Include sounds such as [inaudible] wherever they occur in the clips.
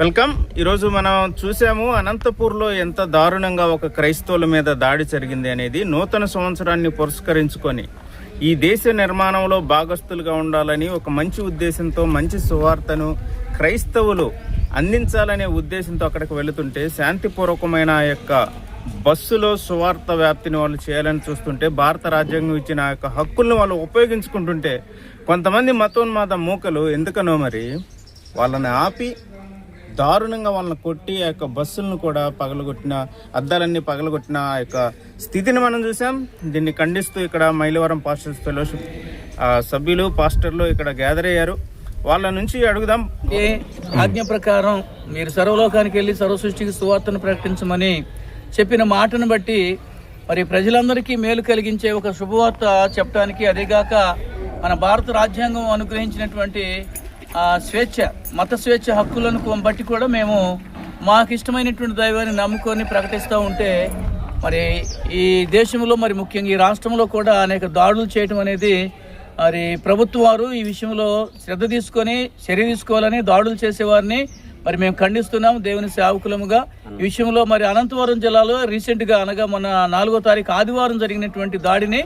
Welcome. ఈరోజు మనం చూసాము అనంతపూర్లో ఎంత దారుణంగా ఒక క్రైస్తవుల మీద దాడి జరిగింది అనేది నూతన సంవత్సరాన్ని పురస్కరించుకొని ఈ దేశ నిర్మాణంలో భాగస్థులుగా ఉండాలని ఒక మంచి ఉద్దేశంతో మంచి సువార్తను క్రైస్తవులు అందించాలనే ఉద్దేశంతో అక్కడికి వెళుతుంటే శాంతిపూర్వకమైన ఆ యొక్క బస్సులో సువార్త వ్యాప్తిని వాళ్ళు చేయాలని చూస్తుంటే భారత రాజ్యాంగం ఇచ్చిన ఆ యొక్క హక్కులను వాళ్ళు ఉపయోగించుకుంటుంటే కొంతమంది మతోన్మాద మూకలు ఎందుకనో మరి వాళ్ళని ఆపి దారుణంగా వాళ్ళని కొట్టి ఆ యొక్క బస్సులను కూడా పగలగొట్టిన అద్దాలన్నీ పగలగొట్టిన ఆ యొక్క స్థితిని మనం చూసాం. దీన్ని ఖండిస్తూ ఇక్కడ మైలవరం పాస్టర్స్ ఫెలోషిప్ సభ్యులు పాస్టర్లు ఇక్కడ గ్యాదర్ అయ్యారు. వాళ్ళ నుంచి అడుగుదాం. ఏ ఆజ్ఞ ప్రకారం మీరు సర్వలోకానికి వెళ్ళి సర్వ సృష్టికి సువార్తను ప్రకటించమని చెప్పిన మాటను బట్టి మరి ప్రజలందరికీ మేలు కలిగించే ఒక శుభవార్త చెప్పడానికి అదేగాక మన భారత రాజ్యాంగం అనుగ్రహించినటువంటి స్వేచ్ఛ మత స్వేచ్ఛ హక్కులను బట్టి కూడా మేము మాకు ఇష్టమైనటువంటి దైవాన్ని నమ్ముకొని ప్రకటిస్తూ ఉంటే మరి ఈ దేశంలో మరి ముఖ్యంగా ఈ రాష్ట్రంలో కూడా అనేక దాడులు చేయటం అనేది మరి ప్రభుత్వం వారు ఈ విషయంలో శ్రద్ధ తీసుకొని చర్య తీసుకోవాలని దాడులు చేసేవారిని మరి మేము ఖండిస్తున్నాం దేవుని సేవకులముగా. ఈ విషయంలో మరి అనంతవరం జిల్లాలో రీసెంట్గా అనగా మొన్న నాలుగో తారీఖు ఆదివారం జరిగినటువంటి దాడిని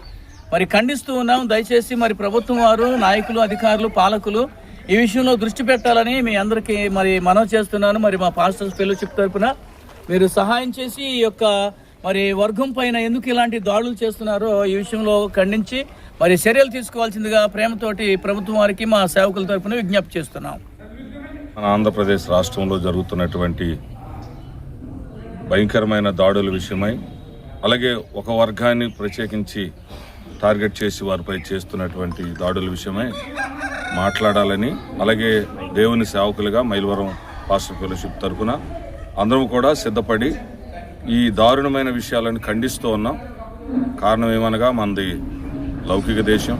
మరి ఖండిస్తూ ఉన్నాం. దయచేసి మరి ప్రభుత్వం వారు నాయకులు అధికారులు పాలకులు ఈ విషయంలో దృష్టి పెట్టాలని మీ అందరికీ మరి మనం చేస్తున్నాను. మరి మా పాస్టర్స్ ఫెలోషిప్ తరపున మీరు సహాయం చేసి ఈ యొక్క మరి వర్గం పైన ఎందుకు ఇలాంటి దాడులు చేస్తున్నారో ఈ విషయంలో ఖండించి మరి చర్యలు తీసుకోవాల్సిందిగా ప్రేమతోటి ప్రభుత్వం వారికి మా సేవకుల తరపున విజ్ఞప్తి చేస్తున్నాం. మన ఆంధ్రప్రదేశ్ రాష్ట్రంలో జరుగుతున్నటువంటి భయంకరమైన దాడుల విషయమై అలాగే ఒక వర్గాన్ని ప్రత్యేకించి టార్గెట్ చేసి వారిపై చేస్తున్నటువంటి దాడుల విషయమై మాట్లాడాలని అలాగే దేవుని సేవకులుగా మైలవరం పాస్టర్ ఫెలోషిప్ తరఫున అందరం కూడా సిద్ధపడి ఈ దారుణమైన విషయాలను ఖండిస్తూ ఉన్నాం. కారణం ఏమనగా మనది లౌకిక దేశం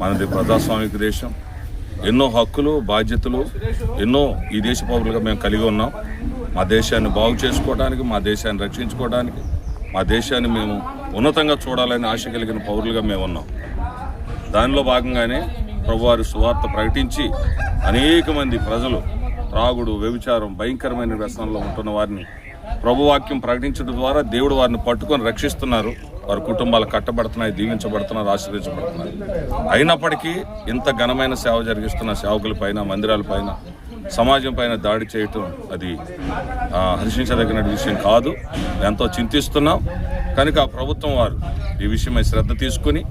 మనది ప్రజాస్వామిక దేశం. ఎన్నో హక్కులు బాధ్యతలు ఎన్నో ఈ దేశ పౌరులుగా మేము కలిగి ఉన్నాం. మా దేశాన్ని బాగు చేసుకోవడానికి మా దేశాన్ని రక్షించుకోవడానికి మా దేశాన్ని మేము ఉన్నతంగా చూడాలని ఆశ కలిగిన పౌరులుగా మేము ఉన్నాం. దానిలో భాగంగానే ప్రభువారి సువార్త ప్రకటించి అనేక మంది ప్రజలు త్రాగుడు వ్యభిచారం భయంకరమైన వ్యసనంలో ఉంటున్న వారిని ప్రభువాక్యం ప్రకటించడం ద్వారా దేవుడు వారిని పట్టుకొని రక్షిస్తున్నారు. వారి కుటుంబాలు కట్టబడుతున్నాయి దీవించబడుతున్నారు ఆశీర్వదించబడుతున్నారు. అయినప్పటికీ ఇంత ఘనమైన సేవ జరిగిస్తున్న సేవకుల పైన మందిరాల పైన సమాజం పైన దాడి చేయటం అది హర్షించదగిన విషయం కాదు. ఎంతో చింతిస్తున్నాం. కనుక ప్రభుత్వం వారు ఈ విషయమై శ్రద్ధ తీసుకుని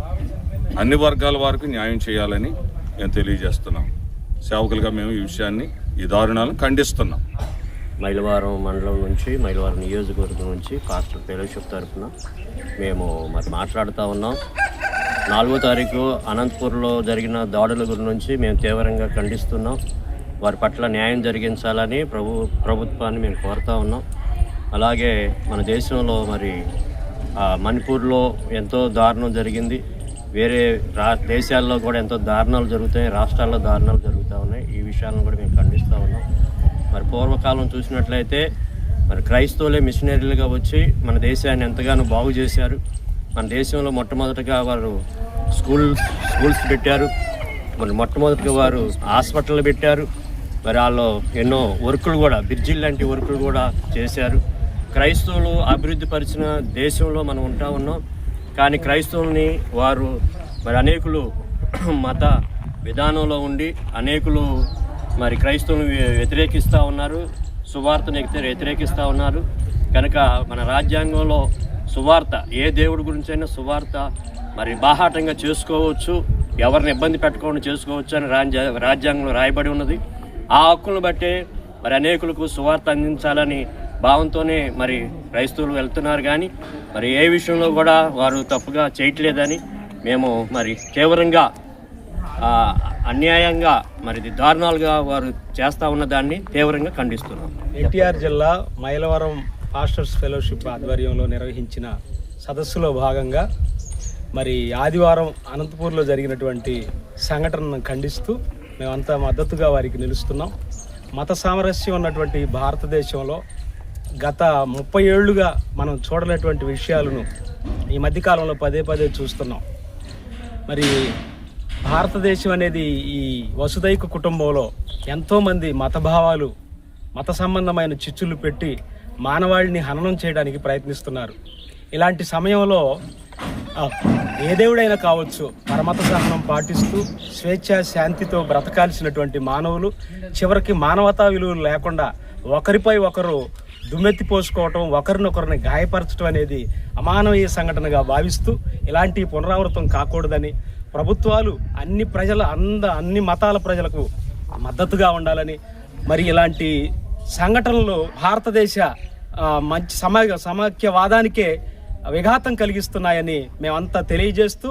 అన్ని వర్గాల వారికి న్యాయం చేయాలని మేము తెలియజేస్తున్నాం. సేవకులుగా మేము ఈ విషయాన్ని ఈ దారుణాలను ఖండిస్తున్నాం. మైలవారం మండలం నుంచి మైలవారం నియోజకవర్గం నుంచి పాస్టర్ ఫెలోషిప్ తరఫున మేము మరి మాట్లాడుతూ ఉన్నాం. నాలుగో తారీఖు అనంతపూర్లో జరిగిన దాడుల గురించి మేము తీవ్రంగా ఖండిస్తున్నాం. వారి పట్ల న్యాయం జరిగించాలని ప్రభు ప్రభుత్వాన్ని మేము కోరుతా ఉన్నాం. అలాగే మన దేశంలో మరి మణిపూర్లో ఎంతో దారుణం జరిగింది. వేరే రా దేశాల్లో కూడా ఎంతో దారుణాలు జరుగుతాయి రాష్ట్రాల్లో దారుణాలు జరుగుతూ ఉన్నాయి. ఈ విషయాలను కూడా మేము ఖండిస్తూ ఉన్నాం. మరి పూర్వకాలం చూసినట్లయితే మరి క్రైస్తవులే మిషనరీలుగా వచ్చి మన దేశాన్ని ఎంతగానో బాగు చేశారు. మన దేశంలో మొట్టమొదటిగా వారు స్కూల్ స్కూల్స్ పెట్టారు. మరి మొట్టమొదటిగా వారు హాస్పిటల్ పెట్టారు. మరి వాళ్ళు ఎన్నో వర్కులు కూడా బ్రిడ్జిల్ లాంటి వర్కులు కూడా చేశారు. క్రైస్తవులు అభివృద్ధి పరిచిన దేశంలో మనం ఉంటా ఉన్నాం. కానీ క్రైస్తవుల్ని వారు మరి అనేకులు [clears throat] మత విధానంలో ఉండి అనేకులు మరి క్రైస్తవులను వ్యతిరేకిస్తూ ఉన్నారు. సువార్తను వ్యతిరేకిస్తూ ఉన్నారు. కనుక మన రాజ్యాంగంలో సువార్త ఏ దేవుడి గురించైనా సువార్త మరి బాహాటంగా చేసుకోవచ్చు. ఎవరిని ఇబ్బంది పెట్టకుండా చేసుకోవచ్చు అని రాజ్య రాజ్యాంగంలో రాయబడి ఉన్నది. ఆ హక్కులను బట్టే మరి అనేకులకు సువార్త అందించాలని భావంతోనే మరి క్రైస్తవులు వెళ్తున్నారు కానీ మరి ఏ విషయంలో కూడా వారు తప్పుగా చేయట్లేదని మేము మరి తీవ్రంగా అన్యాయంగా మరి దారుణాలుగా వారు చేస్తూ ఉన్న దాన్ని తీవ్రంగా ఖండిస్తున్నాం. ఎన్టీఆర్ జిల్లా మైలవరం పాస్టర్స్ ఫెలోషిప్ ఆధ్వర్యంలో నిర్వహించిన సదస్సులో భాగంగా మరి ఆదివారం అనంతపూర్లో జరిగినటువంటి సంఘటనను ఖండిస్తూ మేమంతా మద్దతుగా వారికి నిలుస్తున్నాం. మత సామరస్యం ఉన్నటువంటి భారతదేశంలో గత ముప్పై ఏళ్ళుగా మనం చూడనటువంటి విషయాలను ఈ మధ్యకాలంలో పదే పదే చూస్తున్నాం. మరి భారతదేశం అనేది ఈ వసుదైక కుటుంబంలో ఎంతోమంది మతభావాలు మత సంబంధమైన చిచ్చులు పెట్టి మానవాళిని హననం చేయడానికి ప్రయత్నిస్తున్నారు. ఇలాంటి సమయంలో ఏ దేవుడైనా కావచ్చు పరమత సహనం పాటిస్తూ స్వేచ్ఛ శాంతితో బ్రతకాల్సినటువంటి మానవులు చివరికి మానవతా విలువలు లేకుండా ఒకరిపై ఒకరు దుమ్మెత్తి పోసుకోవటం ఒకరినొకరిని గాయపరచడం అనేది అమానవీయ సంఘటనగా భావిస్తూ ఇలాంటి పునరావృతం కాకూడదని ప్రభుత్వాలు అన్ని ప్రజల అంద అన్ని మతాల ప్రజలకు మద్దతుగా ఉండాలని మరి ఇలాంటి సంఘటనలు భారతదేశ మంచి సమా సమాఖ్యవాదానికే విఘాతం కలిగిస్తున్నాయని మేమంతా తెలియజేస్తూ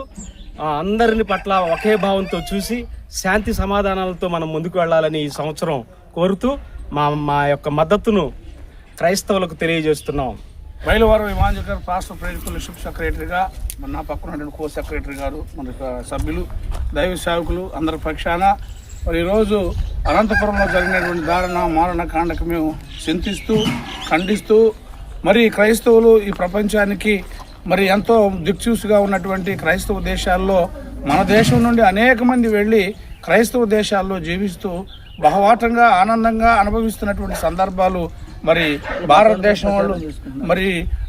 అందరిని పట్ల ఒకే భావంతో చూసి శాంతి సమాధానాలతో మనం ముందుకు వెళ్ళాలని ఈ సంవత్సరం కోరుతూ మా మా యొక్క మద్దతును క్రైస్తవులకు తెలియజేస్తున్నాం. బయలువారం ఇమాంజకర్ పాస్టర్ ప్రేరిత షిప్ సెక్రటరీగా మన నా పక్కన కో సెక్రటరీ గారు మన సభ్యులు దైవ సేవకులు అందరి పక్షాన మరి ఈరోజు అనంతపురంలో జరిగినటువంటి దారుణ మారణ కాండకు మేము చింతిస్తూ ఖండిస్తూ మరి క్రైస్తవులు ఈ ప్రపంచానికి మరి ఎంతో దిక్చూసుగా ఉన్నటువంటి క్రైస్తవ దేశాల్లో మన దేశం నుండి అనేక మంది వెళ్ళి క్రైస్తవ దేశాల్లో జీవిస్తూ బహవాటంగా ఆనందంగా అనుభవిస్తున్నటువంటి సందర్భాలు మరి భారతదేశం వాళ్ళు మరి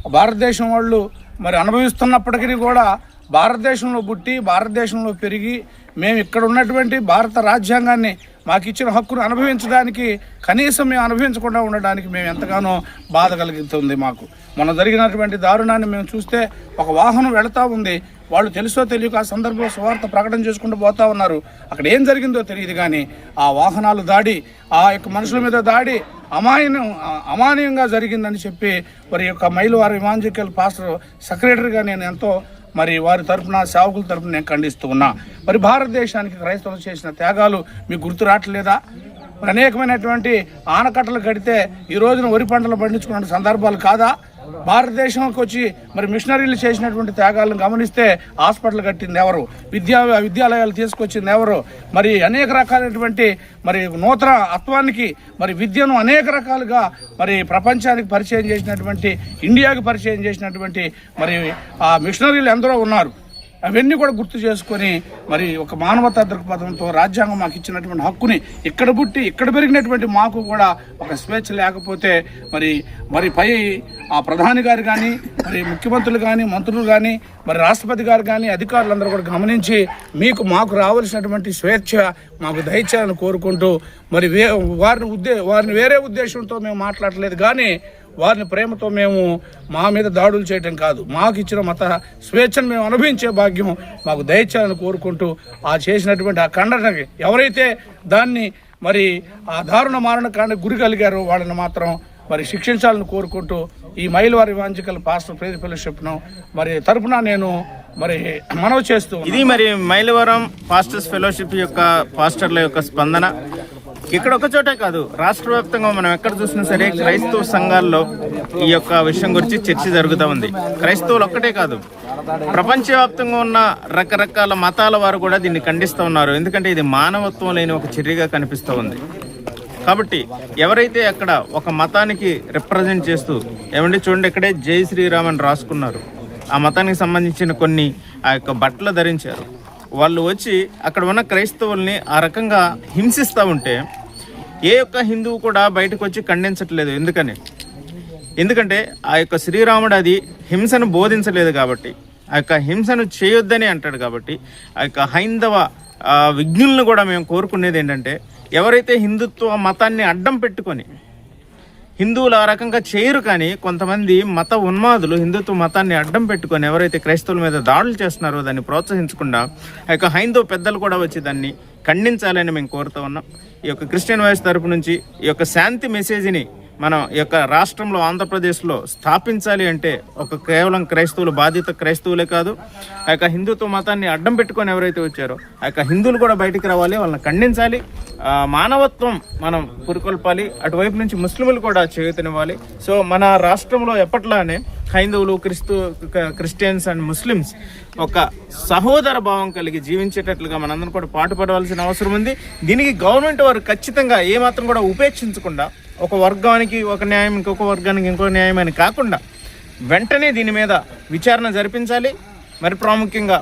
భారతదేశం వాళ్ళు మరి అనుభవిస్తున్నప్పటికీ కూడా భారతదేశంలో పుట్టి భారతదేశంలో పెరిగి మేము ఇక్కడ ఉన్నటువంటి భారత రాజ్యాంగాన్ని మాకు ఇచ్చిన హక్కును అనుభవించడానికి కనీసం మేము అనుభవించకుండా ఉండడానికి మేము ఎంతగానో బాధ కలుగుతుంది మాకు. మొన్న జరిగినటువంటి దారుణాన్ని మేము చూస్తే ఒక వాహనం వెళతా ఉంది. వాళ్ళు తెలుసో తెలియక ఆ సందర్భంలో సువార్త ప్రకటన చేసుకుంటూ పోతా ఉన్నారు. అక్కడ ఏం జరిగిందో తెలియదు కానీ ఆ వాహనాలు దాడి ఆ యొక్క మనుషుల మీద దాడి అమాయనం అమానీయంగా జరిగిందని చెప్పి మరి యొక్క మైలు వారి ఇమాంజికల్ పాస్టర్ సెక్రటరీగా నేను ఎంతో మరి వారి తరపున సేవకుల తరపున నేను ఖండిస్తూ ఉన్నా. మరి భారతదేశానికి క్రైస్తవులు చేసిన త్యాగాలు మీకు గుర్తు రావట్లేదా? అనేకమైనటువంటి ఆనకట్టలు కడితే ఈ రోజున వరి పంటలు పండించుకున్న సందర్భాలు కాదా? భారతదేశంకి వచ్చి మరి మిషనరీలు చేసినటువంటి త్యాగాలను గమనిస్తే హాస్పిటల్ కట్టింది ఎవరు? విద్యా విద్యాలయాలు తీసుకొచ్చింది ఎవరు? మరి అనేక రకాలైనటువంటి మరి నూతన అత్వానికి మరి విద్యను అనేక రకాలుగా మరి ప్రపంచానికి పరిచయం చేసినటువంటి ఇండియాకి పరిచయం చేసినటువంటి మరి ఆ మిషనరీలు ఎందరో ఉన్నారు. అవన్నీ కూడా గుర్తు చేసుకొని మరి ఒక మానవతా దృక్పథంతో రాజ్యాంగం మాకు ఇచ్చినటువంటి హక్కుని ఇక్కడ పుట్టి ఇక్కడ పెరిగినటువంటి మాకు కూడా ఒక స్వేచ్ఛ లేకపోతే మరి మరి పై ఆ ప్రధాని గారు కానీ మరి ముఖ్యమంత్రులు కానీ మంత్రులు కానీ మరి రాష్ట్రపతి గారు కానీ అధికారులందరూ కూడా గమనించి మీకు మాకు రావాల్సినటువంటి స్వేచ్ఛ మాకు దయచేయాలని కోరుకుంటూ మరి వే వారిని ఉద్దే వారిని వేరే ఉద్దేశంతో మేము మాట్లాడలేదు. కానీ వారిని ప్రేమతో మేము మా మీద దాడులు చేయటం కాదు. మాకు ఇచ్చిన మత స్వేచ్ఛను మేము అనుభవించే భాగ్యం మాకు దయచేయాలని కోరుకుంటూ ఆ చేసినటువంటి ఆ ఖండనకి ఎవరైతే దాన్ని మరి ఆ దారుణ మారణ గురి కలిగారో వాళ్ళని మాత్రం మరి శిక్షించాలని కోరుకుంటూ ఈ మైలవారి వాంజికల్ పాస్టర్ ప్రేరి ఫెలోషిప్ను మరి తరపున నేను మరి మనవి చేస్తూ ఇది మరి మైలవరం పాస్టర్స్ ఫెలోషిప్ యొక్క పాస్టర్ల యొక్క స్పందన. ఇక్కడ ఒక చోటే కాదు. రాష్ట్ర వ్యాప్తంగా మనం ఎక్కడ చూసినా సరే క్రైస్తవ సంఘాల్లో ఈ యొక్క విషయం గురించి చర్చ జరుగుతూ ఉంది. క్రైస్తవులు ఒక్కటే కాదు. ప్రపంచవ్యాప్తంగా ఉన్న రకరకాల మతాల వారు కూడా దీన్ని ఖండిస్తూ ఉన్నారు. ఎందుకంటే ఇది మానవత్వం లేని ఒక చర్యగా కనిపిస్తూ ఉంది. కాబట్టి ఎవరైతే అక్కడ ఒక మతానికి రిప్రజెంట్ చేస్తూ ఏమండి చూడండి ఇక్కడే జై శ్రీరామ్ అని రాసుకున్నారు. ఆ మతానికి సంబంధించిన కొన్ని ఆ యొక్క బట్టలు ధరించారు. వాళ్ళు వచ్చి అక్కడ ఉన్న క్రైస్తవుల్ని ఆ రకంగా హింసిస్తూ ఉంటే ఏ ఒక్క హిందువు కూడా బయటకు వచ్చి ఖండించట్లేదు ఎందుకని? ఎందుకంటే ఆ యొక్క శ్రీరాముడు అది హింసను బోధించలేదు కాబట్టి ఆ యొక్క హింసను చేయొద్దని అంటాడు కాబట్టి ఆ యొక్క హైందవ విజ్ఞులను కూడా మేము కోరుకునేది ఏంటంటే ఎవరైతే హిందుత్వ మతాన్ని అడ్డం పెట్టుకొని హిందువులు ఆ రకంగా చేయరు కానీ కొంతమంది మత ఉన్మాదులు హిందుత్వ మతాన్ని అడ్డం పెట్టుకొని ఎవరైతే క్రైస్తవుల మీద దాడులు చేస్తున్నారో దాన్ని ప్రోత్సహించకుండా ఆ యొక్క హైందవ పెద్దలు కూడా వచ్చి దాన్ని ఖండించాలని మేము కోరుతూ ఉన్నాం. ఈ యొక్క క్రిస్టియన్ వాయిస్ తరపు నుంచి ఈ యొక్క శాంతి మెసేజ్ని మనం ఈ యొక్క రాష్ట్రంలో ఆంధ్రప్రదేశ్లో స్థాపించాలి అంటే ఒక కేవలం క్రైస్తవులు బాధిత క్రైస్తవులే కాదు ఆ యొక్క హిందుత్వ మతాన్ని అడ్డం పెట్టుకొని ఎవరైతే వచ్చారో ఆ యొక్క హిందువులు కూడా బయటికి రావాలి వాళ్ళని ఖండించాలి మానవత్వం మనం పురికొల్పాలి అటువైపు నుంచి ముస్లింలు కూడా చేయుతనివ్వాలి. సో మన రాష్ట్రంలో ఎప్పట్లానే హైందవులు క్రిస్తు క్రిస్టియన్స్ అండ్ ముస్లిమ్స్ ఒక సహోదర భావం కలిగి జీవించేటట్లుగా మనందరం కూడా పాటుపడవలసిన అవసరం ఉంది. దీనికి గవర్నమెంట్ వారు ఖచ్చితంగా ఏమాత్రం కూడా ఉపేక్షించకుండా ఒక వర్గానికి ఒక న్యాయం ఇంకొక వర్గానికి ఇంకో న్యాయం అని కాకుండా వెంటనే దీని మీద విచారణ జరిపించాలి. మరి ప్రాముఖ్యంగా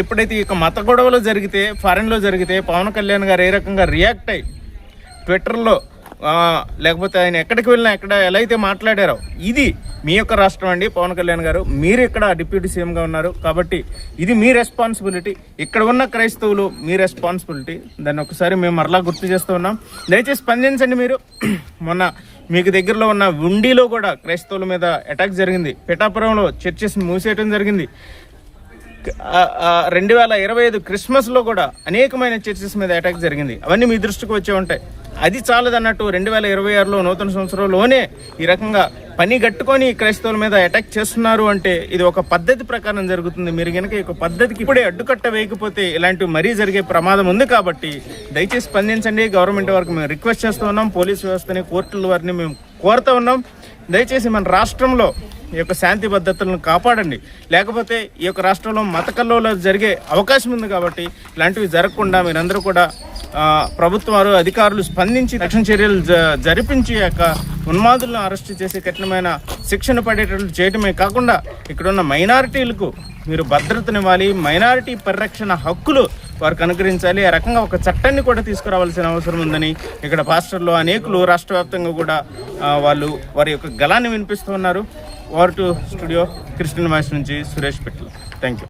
ఎప్పుడైతే ఈ మత గొడవలు జరిగితే ఫారెన్లో జరిగితే పవన్ కళ్యాణ్ గారు ఏ రకంగా రియాక్ట్ అయ్యి ట్విట్టర్లో లేకపోతే ఆయన ఎక్కడికి వెళ్ళినా ఎక్కడ ఎలా అయితే మాట్లాడారో ఇది మీ యొక్క రాష్ట్రం అండి పవన్ కళ్యాణ్ గారు. మీరు ఇక్కడ డిప్యూటీ సీఎంగా ఉన్నారు కాబట్టి ఇది మీ రెస్పాన్సిబిలిటీ ఇక్కడ ఉన్న క్రైస్తవులు మీ రెస్పాన్సిబిలిటీ దాన్ని ఒకసారి మేము మరలా గుర్తు చేస్తూ ఉన్నాం. దయచేసి స్పందించండి మీరు. [clears throat] మొన్న మీకు దగ్గరలో ఉన్న ఉండిలో కూడా క్రైస్తవుల మీద అటాక్ జరిగింది. పిఠాపురంలో చర్చెస్ మూసేయటం జరిగింది. రెండు వేల ఇరవై ఐదు క్రిస్మస్లో కూడా అనేకమైన చర్చెస్ మీద అటాక్ జరిగింది. అవన్నీ మీ దృష్టికి వచ్చే ఉంటాయి. అది చాలదన్నట్టు రెండు వేల ఇరవై ఆరులో నూతన సంవత్సరంలోనే ఈ రకంగా పని గట్టుకొని క్రైస్తవుల మీద అటాక్ చేస్తున్నారు అంటే ఇది ఒక పద్ధతి ప్రకారం జరుగుతుంది. మీరు కనుక ఈ పద్ధతికి ఇప్పుడే అడ్డుకట్ట వేయకపోతే ఇలాంటివి మరీ జరిగే ప్రమాదం ఉంది కాబట్టి దయచేసి స్పందించండి. గవర్నమెంట్ వరకు మేము రిక్వెస్ట్ చేస్తూ ఉన్నాం. పోలీస్ వ్యవస్థని కోర్టుల వారిని మేము కోరుతూ ఉన్నాం. దయచేసి మన రాష్ట్రంలో ఈ యొక్క శాంతి భద్రతలను కాపాడండి. లేకపోతే ఈ యొక్క రాష్ట్రంలో మత కల్లోలాలు జరిగే అవకాశం ఉంది కాబట్టి ఇలాంటివి జరగకుండా మీరందరూ కూడా ప్రభుత్వాలు అధికారులు స్పందించి రక్షణ చర్యలు జ- జరిపించి యొక్క ఉన్మాదులను అరెస్ట్ చేసి కఠినమైన శిక్షణ పడేటట్లు చేయటమే కాకుండా ఇక్కడున్న మైనారిటీలకు మీరు భద్రతనివ్వాలి మైనారిటీ పరిరక్షణ హక్కులు వారికి అనుగ్రహించాలి. ఆ రకంగా ఒక చట్టాన్ని కూడా తీసుకురావాల్సిన అవసరం ఉందని ఇక్కడ పాస్టర్లు అనేకులు రాష్ట్ర వ్యాప్తంగా కూడా వాళ్ళు వారి యొక్క గలాన్ని వినిపిస్తున్నారు war to studio Christian voice నుంచి సురేష్ పిట్ల. Thank you